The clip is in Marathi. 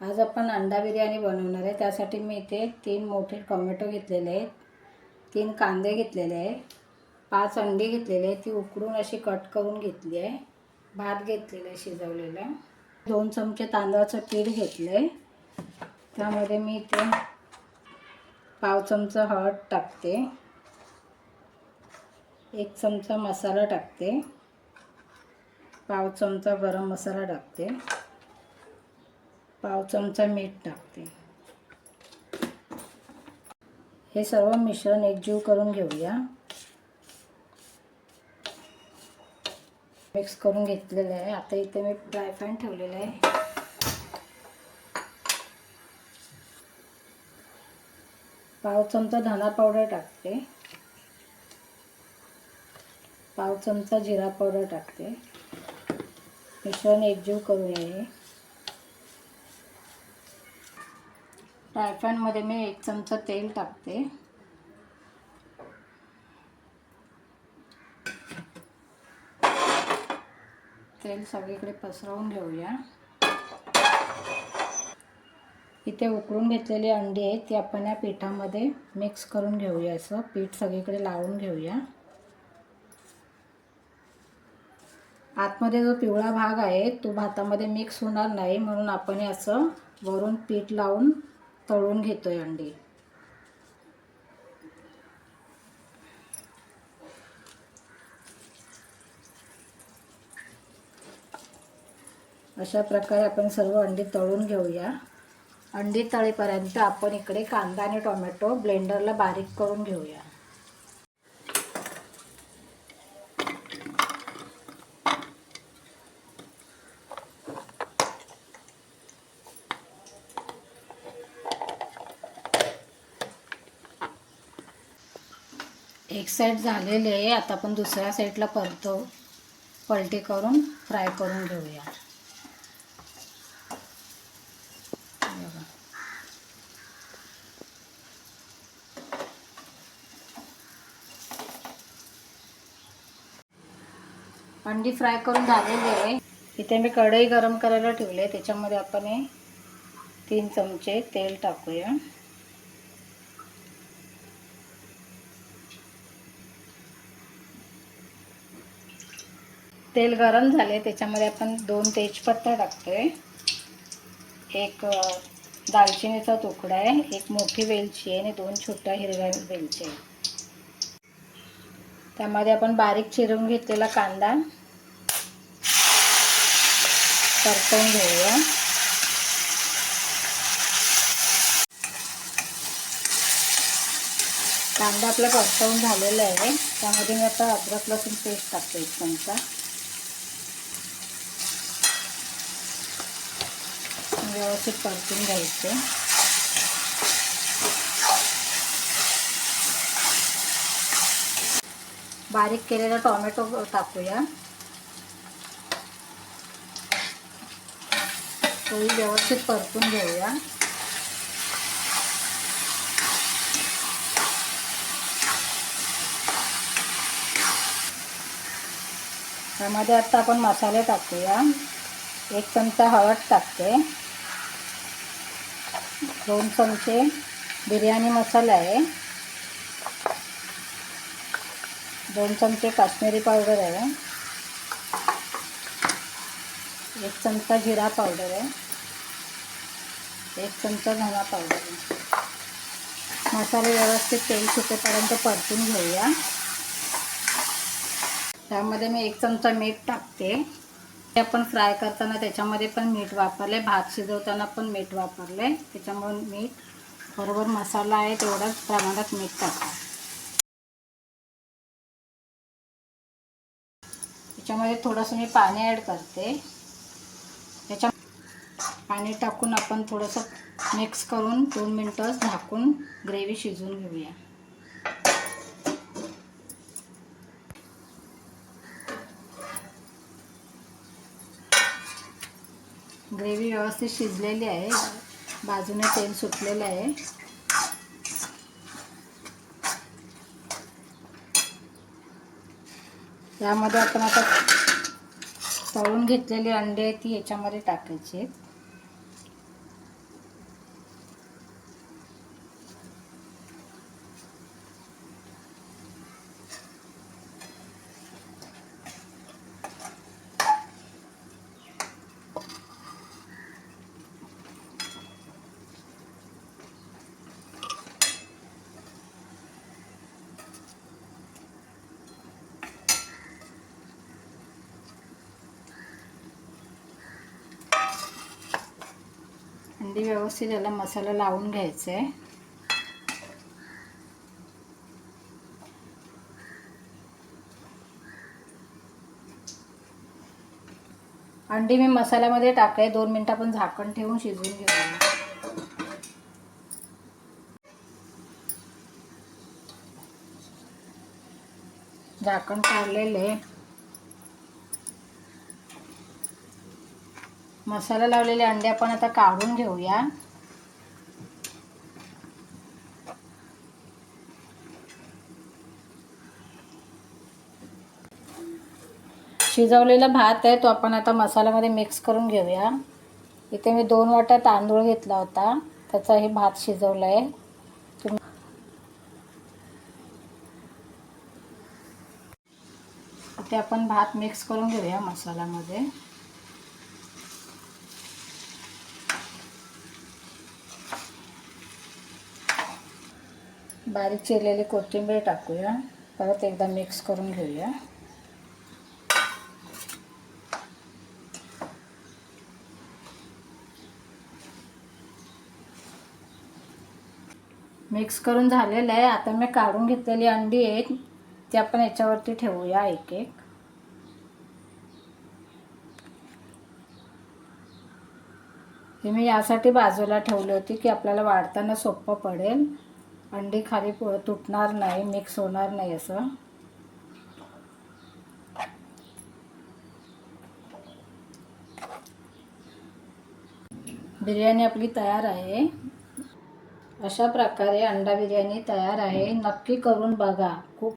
आज आपण अंडा बिर्याणी बनवणार आहे. त्यासाठी मी इथे तीन मोठे टोमॅटो घेतलेले आहेत. तीन कांदे घेतलेले आहे पाच अंडी घेतलेले आहे ती उकडून अशी कट करून घेतली आहे. भात घेतलेला आहे शिजवलेला. दोन चमचे तांदळाचं पीठ घेतलं आहे त्यामध्ये मी इथे पाव चमचा हळद टाकते. एक चमचा मसाला टाकते. पाव चमचा गरम मसाला टाकते. पाव चमचा मीठ टाकते. हे सर्व मिश्रण एकजीव करून घेऊया. मिक्स करून घेतलेलं आहे. आता इथे मी ड्रायफ्राय ठेवलेलं आहे. पाव चमचा धना पावडर टाकते. पाव चमचा जिरा पावडर टाकते. मिश्रण एकजीव करून ये ड्रायफ्रायमध्ये मी एक चमचा तेल टाकते. तेल सगळीकडे पसरवून घेऊया. इथे उकळून घेतलेली अंडी आहेत ती आपण या पिठामध्ये मिक्स करून घेऊया असं. पीठ सगळीकडे लावून घेऊया. आतमध्ये जो पिवळा भाग आहे तो भातामध्ये मिक्स होणार नाही म्हणून आपण हे असं वरून पीठ लावून तळून घेतोय अंडी. अशा प्रकारे आपण सर्व अंडी तळून घेऊया. अंडी तळेपर्यंत आपण इकडे कांदा आणि टोमॅटो ब्लेंडरला बारीक करून घेऊया. एक साईड झालेले आहे. आता आपण दुसऱ्या साईडला परतो. पलटी करून फ्राय करून घेऊया. अंडी फ्राय करून झालेली आहे. इथे मी कढई गरम करायला ठेवली आहे. त्याच्यामध्ये आपण तीन चमचे तेल टाकूया. तेल गरम झाले त्याच्यामध्ये आपण दोन तेजपत्ता टाकतोय. एक दालचिनीचा तुकडा आहे एक मोठी वेलची आहे आणि दोन छोट्या हिरव्या वेलची आहे त्यामध्ये आपण बारीक चिरून घेतलेला कांदा परतवून घेऊया. कांदा आपला परतवून झालेला आहे त्यामध्ये मी आता अद्रक लसूण पेस्ट टाकतो एक चमचा. व्यवस्थित परतून घ्यायचे. बारीक केलेला टोमॅटो टाकूया. तोही व्यवस्थित परतून घेऊया. त्यामध्ये आता आपण मसाले टाकूया. एक चमचा हळद टाकते. दोन चमचे बिर्याणी मसाला आहे. दोन चमचे काश्मीरी पावडर आहे. एक चमचा जिरा पावडर आहे. एक चमचा धना पावडर आहे. मसाले व्यवस्थित तेल सुटेपर्यंत परतून घेऊया. त्यामध्ये मी एक चमचा मीठ टाकते. ते आपण फ्राय करताना त्याच्यामध्ये पण मीठ वापरले. भात शिजवताना पण मीठ वापरले. त्याच्यामुळे मीठ बरोबर मसाला आहे तेवढ्याच प्रमाणात मीठ टाका त्याच्यामध्ये थोडंसं मी पाणी ॲड करते. त्याच्या पाणी टाकून आपण थोडंसं मिक्स करून दोन मिनटं झाकून ग्रेव्ही शिजवून घेऊया. ग्रेव्ही व्यवस्थित शिजलेली आहे. बाजूने तेल सुटलेलं आहे. यामध्ये आपण आता तळून घेतलेली अंडे आहे ती याच्यामध्ये टाकायची आहेत. अंडी व्यवस्थित याला मसाला लावून घ्यायचा. आहे अंडी मी मसाल्यामध्ये टाकले दोन मिनटं आपण झाकण ठेवून शिजवून घेऊया. झाकण काढलेले. मसाला लावलेले अंडे आपण आता काढून घेऊया. शिजवलेला भात आहे तो आपण आता मसाल्यामध्ये मिक्स करून घेऊया. इथे मी दोन वाटा तांदूळ घेतला होता त्याचा हे भात शिजवला आहे ते आपण भात मिक्स करून घेऊया मसाल्यामध्ये. बारीक चिरलेली कोथिंबीर टाकूया. परत एकदा मिक्स करून घेऊया. मिक्स करून झालेलं आहे. आता मी काढून घेतलेली अंडी आहेत ती आपण याच्यावरती ठेवूया एक एक. हे मी यासाठी बाजूला ठेवली होती की आपल्याला वाढताना सोपं पडेल. अंडी खाली तुटणार नाही मिक्स होणार नाही असं. बिर्याणी आपली तयार आहे. अशा प्रकारे अंडा बिर्याणी तयार आहे. नक्की करून बघा. खूप